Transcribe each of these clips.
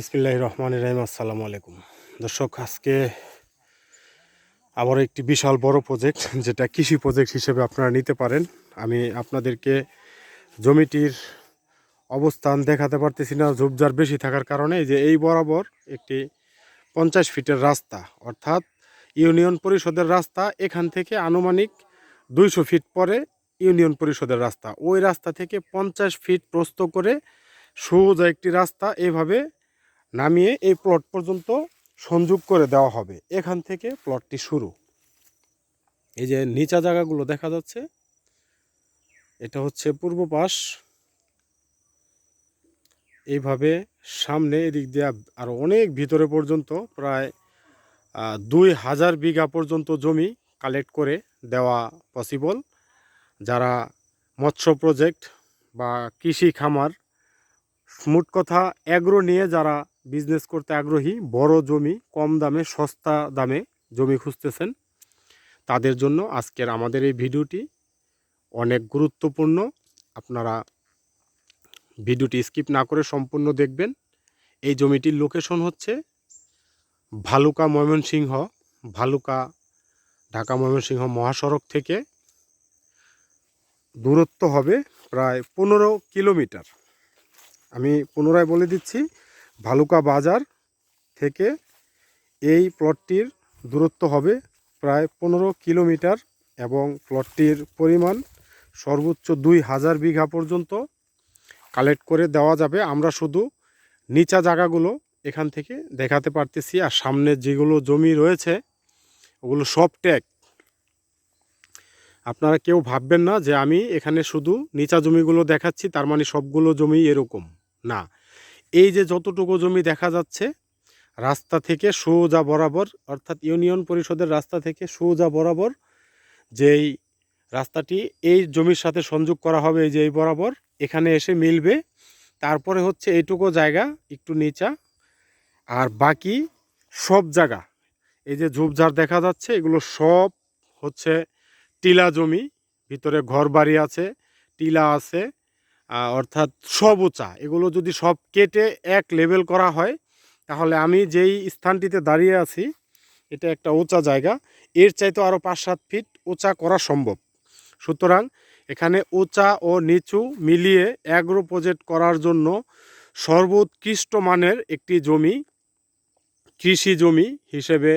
ইসমিল্লাহ রহমান রহিম, আসসালামু আলাইকুম। দর্শক, আজকে আবার একটি বিশাল বড় প্রজেক্ট যেটা কৃষি প্রজেক্ট হিসেবে আপনারা নিতে পারেন। আমি আপনাদেরকে জমিটির অবস্থান দেখাতে পারতেছি না, ঝোপঝাড় বেশি থাকার কারণে। যে এই বরাবর একটি পঞ্চাশ ফিটের রাস্তা, অর্থাৎ ইউনিয়ন পরিষদের রাস্তা, এখান থেকে আনুমানিক দুইশো ফিট পরে ইউনিয়ন পরিষদের রাস্তা। ওই রাস্তা থেকে পঞ্চাশ ফিট প্রস্ত করে সোজা একটি রাস্তা, এভাবে নামিয়ে এই প্লট পর্যন্ত সংযোগ করে দেওয়া হবে। এখান থেকে প্লটটি শুরু। এই যে নিচা জায়গাগুলো দেখা যাচ্ছে, এটা হচ্ছে পূর্ব পাশ। এইভাবে সামনে এদিক দিয়ে আরও অনেক ভিতরে পর্যন্ত প্রায় দুই হাজার বিঘা পর্যন্ত জমি কালেক্ট করে দেওয়া পসিবল যারা মৎস্য প্রজেক্ট বা কৃষি খামার, মোট কথা অ্যাগ্রো নিয়ে যারা বিজনেস করতে আগ্রহী, বড় জমি, কম দামে, সস্তা দামে জমি খুঁজতেছেন। তাদের জন্য আজকের আমাদের এই ভিডিওটি অনেক গুরুত্বপূর্ণ। আপনারা ভিডিওটি স্কিপ না করে সম্পূর্ণ দেখবেন। এই জমিটির লোকেশন হচ্ছে ভালুকা ময়মনসিংহ, ভালুকা ঢাকা ময়মনসিংহ মহাসড়ক থেকে। দূরত্ব হবে প্রায় পনেরো কিলোমিটার। আমি পুনরায় বলে দিচ্ছি ভালুকা বাজার থেকে এই প্লটটির দূরত্ব হবে প্রায় পনেরো কিলোমিটার এবং প্লটটির পরিমাণ সর্বোচ্চ দুই হাজার বিঘা পর্যন্ত কালেক্ট করে দেওয়া যাবে। আমরা শুধু নিচা জায়গাগুলো এখান থেকে দেখাতে পারতেছি আর সামনে যেগুলো জমি রয়েছে, ওগুলো সব ট্যাগ। আপনারা কেউ ভাববেন না যে আমি এখানে শুধু নিচা জমিগুলো দেখাচ্ছি, তার মানে সবগুলো জমি এরকম। না এই যে যতটুকু জমি দেখা যাচ্ছে, রাস্তা থেকে সোজা বরাবর, অর্থাৎ ইউনিয়ন পরিষদের রাস্তা থেকে সোজা বরাবর যেই রাস্তাটি, এই জমির সাথে সংযোগ করা হবে এই যে এই বরাবর, এখানে এসে মিলবে। তারপরে হচ্ছে এইটুকু জায়গা, একটু নিচা। আর বাকি সব জায়গা, এই যে ঝোপঝাড় দেখা যাচ্ছে, এগুলো সব হচ্ছে টিলা জমি, ভিতরে ঘর বাড়ি আছে, টিলা আছে। অর্থাৎ সব উঁচা এগুলো যদি সব কেটে এক লেভেল করা হয়, তাহলে আমি যেই স্থানটিতে দাঁড়িয়ে আছি, এটা একটা উঁচা জায়গা। এর চাইতে আরও পাঁচ সাত ফিট উঁচা করা সম্ভব। সুতরাং এখানে উঁচা ও নিচু মিলিয়ে অ্যাগ্রো প্রজেক্ট করার জন্য সর্বোৎকৃষ্ট মানের একটি জমি, কৃষি জমি হিসেবে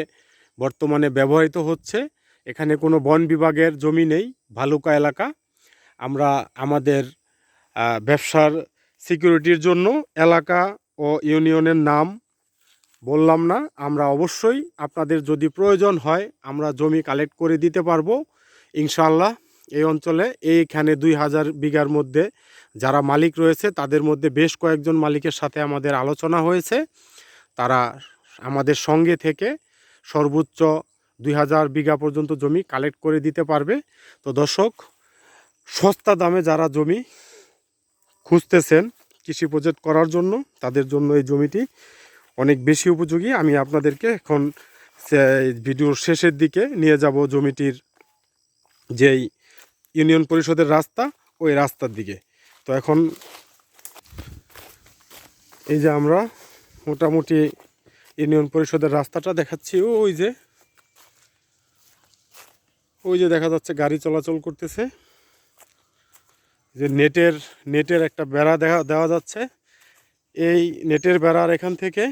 বর্তমানে ব্যবহৃত হচ্ছে। এখানে কোনো বন বিভাগের জমি নেই, ভালুকা এলাকা। আমরা আমাদের ব্যবসার সিকিউরিটির জন্য এলাকা ও ইউনিয়নের নাম বললাম না। আমরা অবশ্যই আপনাদের যদি প্রয়োজন হয়, আমরা জমি কালেক্ট করে দিতে পারব। ইনশাল্লাহ এই অঞ্চলে এইখানে দুই হাজার বিঘার মধ্যে যারা মালিক রয়েছে, তাদের মধ্যে বেশ কয়েকজন মালিকের সাথে আমাদের আলোচনা হয়েছে। তারা আমাদের সঙ্গে থেকে সর্বোচ্চ দুই হাজার বিঘা পর্যন্ত জমি কালেক্ট করে দিতে পারবে। তো দর্শক, সস্তা দামে যারা জমি খুঁজতেছেন কৃষি প্রজেক্ট করার জন্য, তাদের জন্য এই জমিটি অনেক বেশি উপযোগী। আমি আপনাদেরকে এখন ভিডিওর শেষের দিকে নিয়ে যাব জমিটির যেই ইউনিয়ন পরিষদের রাস্তা, ওই রাস্তার দিকে। তো এখন এই যে আমরা মোটামুটি ইউনিয়ন পরিষদের রাস্তাটা দেখাচ্ছি, ওই যে ওই যে দেখা যাচ্ছে গাড়ি চলাচল করতেছে। যে নেটের নেটের একটা বেড়া দেখা, দেওয়া যাচ্ছে। এই নেটের বেড়ার এখান থেকে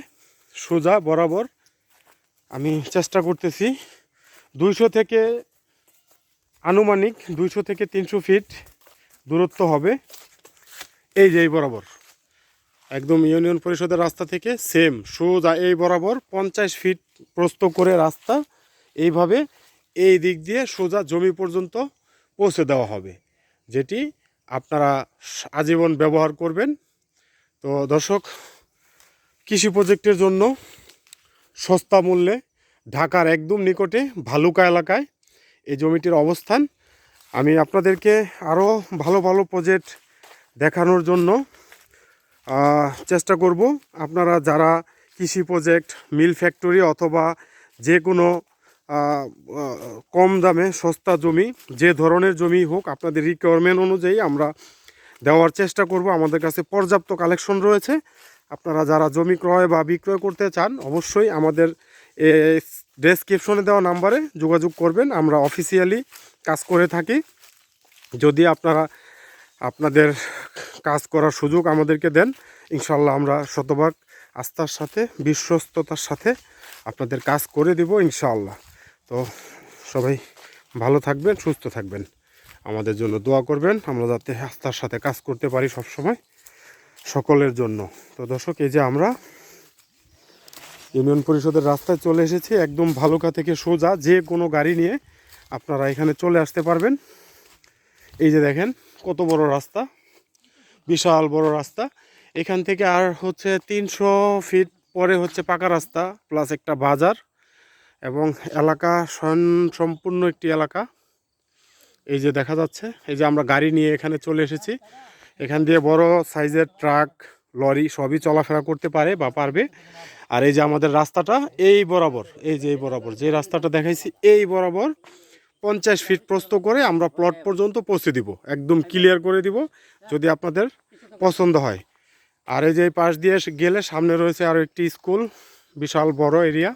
সোজা, বরাবর আমি চেষ্টা করতেছি দুইশো থেকে আনুমানিক দুইশো থেকে তিনশো ফিট দূরত্ব হবে। এই যে এই বরাবর। একদম ইউনিয়ন পরিষদের রাস্তা থেকে সেম, সোজা এই বরাবর পঞ্চাশ ফিট প্রস্ত করে রাস্তা। এইভাবে এই দিক দিয়ে সোজা জমি পর্যন্ত পৌঁছে দেওয়া হবে, যেটি আপনারা আজীবন ব্যবহার করবেন। তো দর্শক, কৃষি প্রজেক্টের জন্য সস্তা মূল্যে ঢাকার একদম নিকটে ভালুকা এলাকায় এই জমিটির অবস্থান। আমি আপনাদেরকে আরও ভালো ভালো প্রজেক্ট দেখানোর জন্য চেষ্টা করব। আপনারা যারা কৃষি প্রজেক্ট মিল ফ্যাক্টরি অথবা যে কোনো কম দামে সস্তা জমি, যে ধরনের জমি হোক, আপনাদের রিকোয়ারমেন্ট অনুযায়ী আমরা দেওয়ার চেষ্টা করব। আমাদের কাছে পর্যাপ্ত কালেকশন রয়েছে। আপনারা যারা জমি ক্রয় বা বিক্রয় করতে চান, অবশ্যই আমাদের ডেসক্রিপশনে দেওয়া নাম্বারে যোগাযোগ করবেন। আমরা অফিসিয়ালি কাজ করে থাকি। যদি আপনারা আপনাদের কাজ করার সুযোগ আমাদেরকে দেন ইনশাল্লাহ আমরা শতভাগ আস্থার সাথে, বিশ্বস্ততার সাথে আপনাদের কাজ করে দিব, ইনশাআল্লাহ। তো সবাই ভালো থাকবেন, সুস্থ থাকবেন। আমাদের জন্য দোয়া করবেন। আমরা যাতে আস্থার সাথে কাজ করতে পারি সব সময় সকলের জন্য। তো দর্শক, এই যে আমরা ইউনিয়ন পরিষদের রাস্তায় চলে এসেছি, একদম ভালুকা থেকে সোজা যে কোনো গাড়ি নিয়ে আপনারা এখানে চলে আসতে পারবেন। এই যে দেখেন, কত বড় রাস্তা, বিশাল বড় রাস্তা। এখান থেকে আর হচ্ছে তিনশো ফিট পরে হচ্ছে পাকা রাস্তা, প্লাস একটা বাজার। এবং এলাকা স্বয়ং- সম্পূর্ণ একটি এলাকা। এই যে দেখা যাচ্ছে, এই যে আমরা গাড়ি নিয়ে এখানে চলে এসেছি। এখান দিয়ে বড় সাইজের ট্রাক, লরি সবই চলাফেরা করতে পারে বা পারবে। আর এই যে আমাদের রাস্তাটা, এই বরাবর, এই যে এই বরাবর, যে রাস্তাটা দেখাইছি, এই বরাবর পঞ্চাশ ফিট প্রস্ত করে আমরা প্লট পর্যন্ত পৌঁছে দিব। একদম ক্লিয়ার করে দিব, যদি আপনাদের পছন্দ হয়। আর এই যে পাশ দিয়ে গেলে সামনে রয়েছে আরও একটি স্কুল, বিশাল বড় এরিয়া।